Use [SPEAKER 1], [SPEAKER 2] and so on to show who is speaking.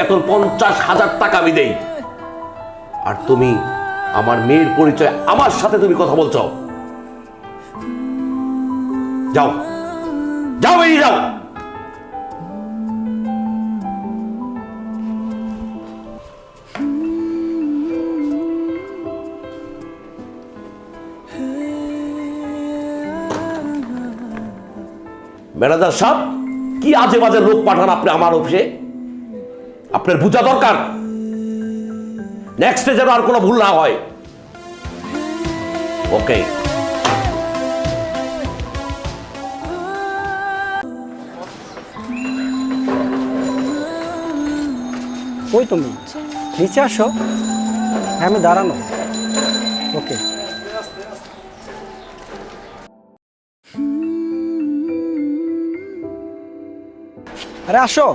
[SPEAKER 1] বেতন পঞ্চাশ হাজার টাকা আমি দেই। আর তুমি আমার মেয়ের পরিচয় আমার সাথে তুমি কথা বলছো। যাও। যাও, বেরিয়ে যাও। ম্যানেজার সাহেব, কি আজে বাজে লোক পাঠান আপনি আমার অফিসে? আপনার বোঝা দরকার? নেক্সটে যেন আর কোনো ভুল না হয়। ওকে
[SPEAKER 2] কই তুমি? নিচে আসো। হ্যাঁ আমি দাঁড়ানো। ওকে আরে, আসো।